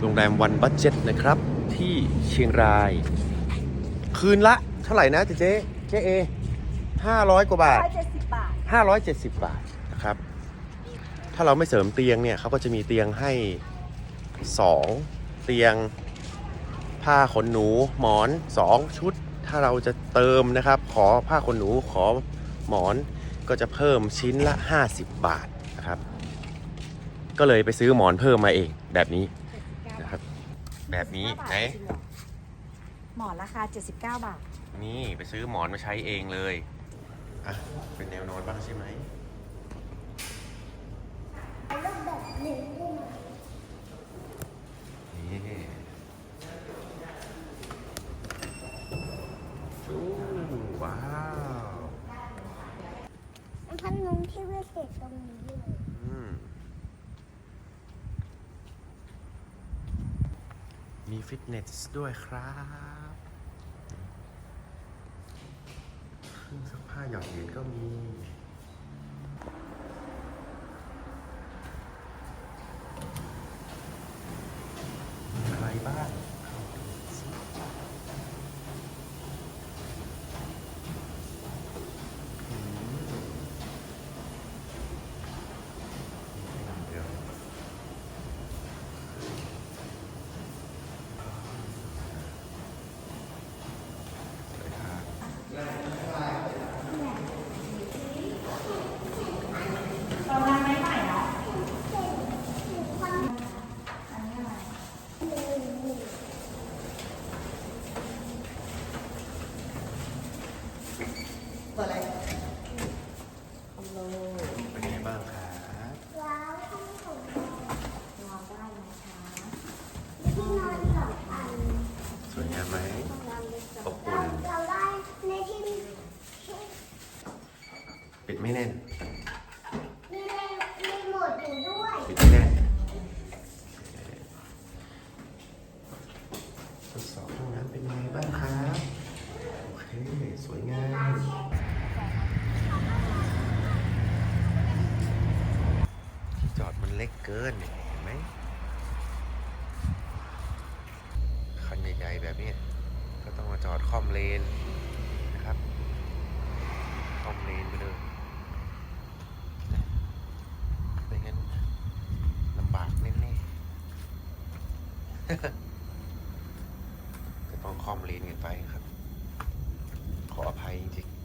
โรงแรมวันบัตเจ็ตนะครับ ที่เชียงราย คืนละเท่าไหร่นะเจ๊เจ๊เจ๊เอห้าร้อยกว่าบาทร้อยเจ็ดสิบบาท570บาทนะครับ ถ้าเราไม่เสริมเตียงเนี่ยเขาก็จะมีเตียงให้2เตียง ผ้าขนหนูหมอน2ชุด ถ้าเราจะเติมนะครับ ขอผ้าขนหนูขอหมอนก็จะเพิ่มชิ้นละ 50 บาทนะครับ ก็เลยไปซื้อหมอนเพิ่มมาเองแบบนี้นะครับ แบบนี้ไหนหมอนราคา 79 บาท นี่ไปซื้อหมอนมาใช้เองเลยอะเป็นแนวนอนบ้างใช่ไหมนี่อู้ว้าวพันนมที่วิเศษตรงนี้เลยอืม มีฟิตเนสด้วยครับเครื่องซักผ้าหยอดเหรียญก็มีมีอะไรบ้างเข้าดูสิอืมเดี๋ยวสวัสดีครับ เป็นไงบ้างครับว้าวที่ผมนอนได้นะคะที่นอนสองอันสวยงามไหมอบอุ่เรานเราได้ในที่ที่ปิดไม่แน่นมีเลมีหมดอยู่ด้วยปิดไม่แน่นทดสอบห้องน้ำเป็นยังไงบ้างครับโอเค สวยงามที่จอดมันเล็กเกินเห็นไหมคันใหญ่ๆแบบนี้ ก็ต้องมาจอดคอมเลนนะครับคอมเลนไปเลยไม่งั้นลำบากแน่ๆก็ต้องคอมเลนกันไปครับ ออภัยจริง